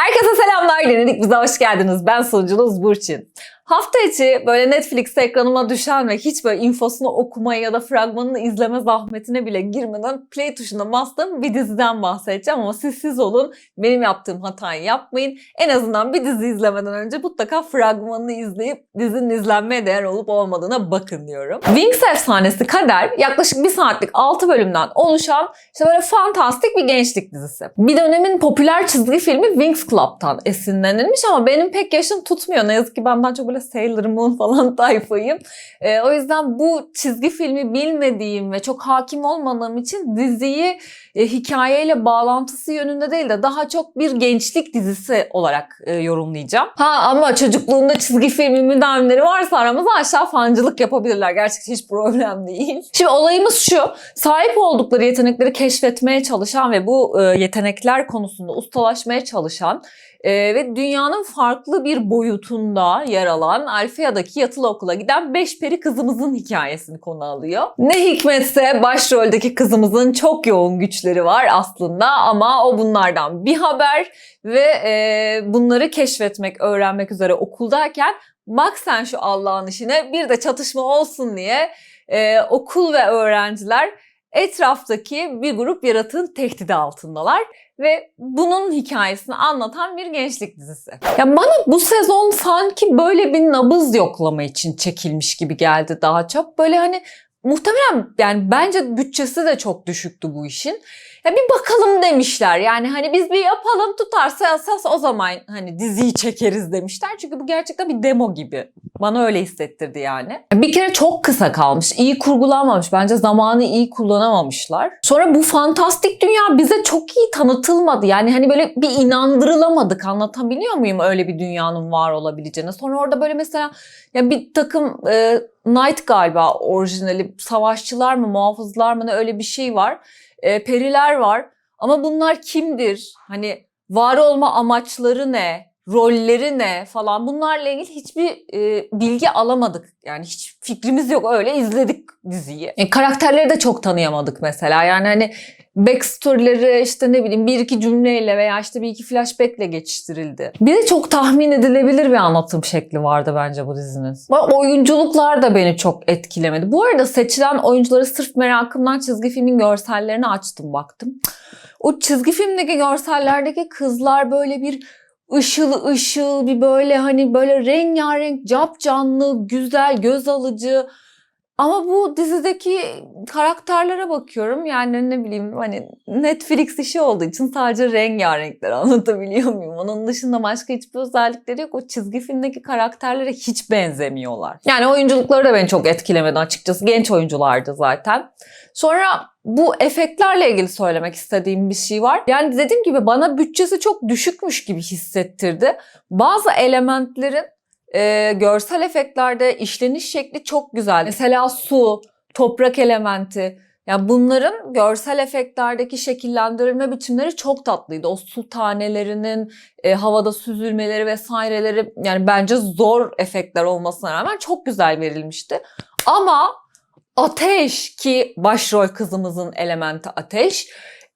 Herkese selamlar. Denedik bize hoş geldiniz. Ben sunucunuz Burçin. Hafta içi böyle Netflix ekranıma düşen ve hiç böyle infosunu okumaya ya da fragmanını izleme zahmetine bile girmeden play tuşuna bastığım bir diziden bahsedeceğim ama siz siz olun. Benim yaptığım hatayı yapmayın. En azından bir dizi izlemeden önce mutlaka fragmanını izleyip dizinin izlenmeye değer olup olmadığına bakın diyorum. Wings efsanesi Kader yaklaşık bir saatlik 6 bölümden oluşan işte böyle fantastik bir gençlik dizisi. Bir dönemin popüler çizgi filmi Wings Club'tan esinlenilmiş ama benim pek yaşım tutmuyor. Ne yazık ki benden çok böyle Sailor Moon falan tayfayım. Ee, o yüzden bu çizgi filmi bilmediğim ve çok hakim olmadığım için diziyi e, hikayeyle bağlantısı yönünde değil de daha çok bir gençlik dizisi olarak e, yorumlayacağım. Ha ama çocukluğunda çizgi filmi müdavimleri varsa aramızda aşağı fancılık yapabilirler. Gerçekten hiç problem değil. Şimdi olayımız şu. Sahip oldukları yetenekleri keşfetmeye çalışan ve bu e, yetenekler konusunda ustalaşmaya çalışan e, ve dünyanın farklı bir boyutunda yer alan Alfea'daki yatılı okula giden beş peri kızımızın hikayesini konu alıyor. Ne hikmetse başroldeki kızımızın çok yoğun güçleri var aslında ama o bunlardan bir haber ve e, bunları keşfetmek, öğrenmek üzere okuldayken bak sen şu Allah'ın işine bir de çatışma olsun diye e, okul ve öğrenciler etraftaki bir grup yaratığın tehdidi altındalar ve bunun hikayesini anlatan bir gençlik dizisi. Ya bana bu sezon sanki böyle bir nabız yoklama için çekilmiş gibi geldi daha çok. Böyle hani muhtemelen yani bence bütçesi de çok düşüktü bu işin. Ya bir bakalım demişler. Yani hani biz bir yapalım tutarsa esas o zaman hani diziyi çekeriz demişler. Çünkü bu gerçekten bir demo gibi. Bana öyle hissettirdi yani. Bir kere çok kısa kalmış. iyi kurgulanmamış. Bence zamanı iyi kullanamamışlar. Sonra bu fantastik dünya bize çok iyi tanıtılmadı. Yani hani böyle bir inandırılamadık. Anlatabiliyor muyum öyle bir dünyanın var olabileceğine. Sonra orada böyle mesela ya bir takım e, Knight galiba orijinali savaşçılar mı muhafızlar mı ne öyle bir şey var. E, periler var. Ama bunlar kimdir? Hani var olma amaçları ne? Rolleri ne falan bunlarla ilgili hiçbir e, bilgi alamadık. Yani hiç fikrimiz yok öyle izledik diziyi. E, karakterleri de çok tanıyamadık mesela. Yani hani backstory'leri işte ne bileyim bir iki cümleyle veya işte bir iki flashback'le geçiştirildi. Bir de çok tahmin edilebilir bir anlatım şekli vardı bence bu dizinin. Oyunculuklar da beni çok etkilemedi. Bu arada seçilen oyuncuları sırf merakımdan çizgi filmin görsellerini açtım baktım. O çizgi filmdeki görsellerdeki kızlar böyle bir ışıl ışıl bir böyle hani böyle rengarenk, cap canlı, güzel, göz alıcı. Ama bu dizideki karakterlere bakıyorum yani ne bileyim hani Netflix işi olduğu için sadece rengarenkler anlatabiliyor muyum? Onun dışında başka hiçbir özellikleri yok. O çizgi filmdeki karakterlere hiç benzemiyorlar. Yani oyunculukları da beni çok etkilemedi açıkçası. Genç oyunculardı zaten. Sonra bu efektlerle ilgili söylemek istediğim bir şey var. Yani dediğim gibi bana bütçesi çok düşükmüş gibi hissettirdi. Bazı elementlerin e, görsel efektlerde işleniş şekli çok güzel. Mesela su, toprak elementi. Yani bunların görsel efektlerdeki şekillendirilme biçimleri çok tatlıydı. O su tanelerinin e, havada süzülmeleri vesaireleri yani bence zor efektler olmasına rağmen çok güzel verilmişti. Ama ateş ki başrol kızımızın elementi ateş,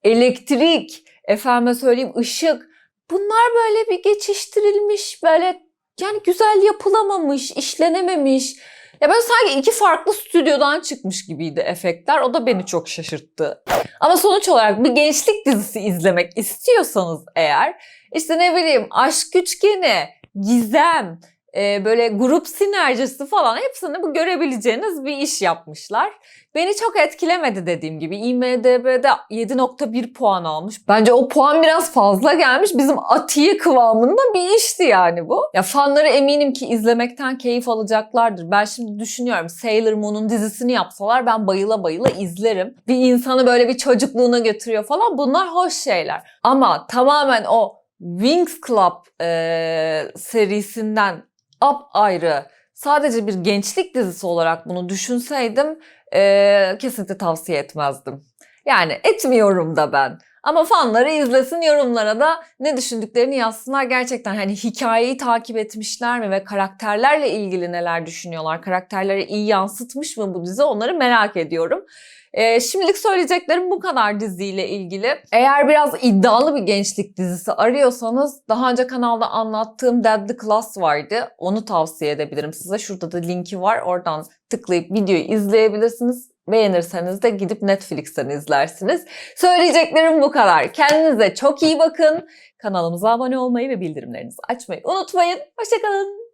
elektrik, efendime söyleyeyim ışık. Bunlar böyle bir geçiştirilmiş böyle yani güzel yapılamamış, işlenememiş. Ya böyle sanki iki farklı stüdyodan çıkmış gibiydi efektler. O da beni çok şaşırttı. Ama sonuç olarak bir gençlik dizisi izlemek istiyorsanız eğer işte ne bileyim aşk üçgeni, gizem, e, böyle grup sinerjisi falan hepsini bu görebileceğiniz bir iş yapmışlar. Beni çok etkilemedi dediğim gibi. IMDB'de 7.1 puan almış. Bence o puan biraz fazla gelmiş. Bizim Atiye kıvamında bir işti yani bu. Ya fanları eminim ki izlemekten keyif alacaklardır. Ben şimdi düşünüyorum Sailor Moon'un dizisini yapsalar ben bayıla bayıla izlerim. Bir insanı böyle bir çocukluğuna götürüyor falan. Bunlar hoş şeyler. Ama tamamen o Wings Club e, serisinden ayrı sadece bir gençlik dizisi olarak bunu düşünseydim e, kesinlikle tavsiye etmezdim. Yani etmiyorum da ben. Ama fanları izlesin yorumlara da ne düşündüklerini yazsınlar. Gerçekten hani hikayeyi takip etmişler mi ve karakterlerle ilgili neler düşünüyorlar? Karakterleri iyi yansıtmış mı bu dizi onları merak ediyorum. Ee, şimdilik söyleyeceklerim bu kadar diziyle ilgili. Eğer biraz iddialı bir gençlik dizisi arıyorsanız daha önce kanalda anlattığım Deadly Class vardı. Onu tavsiye edebilirim size. Şurada da linki var. Oradan tıklayıp videoyu izleyebilirsiniz. Beğenirseniz de gidip Netflix'ten izlersiniz. Söyleyeceklerim bu kadar. Kendinize çok iyi bakın. Kanalımıza abone olmayı ve bildirimlerinizi açmayı unutmayın. Hoşçakalın.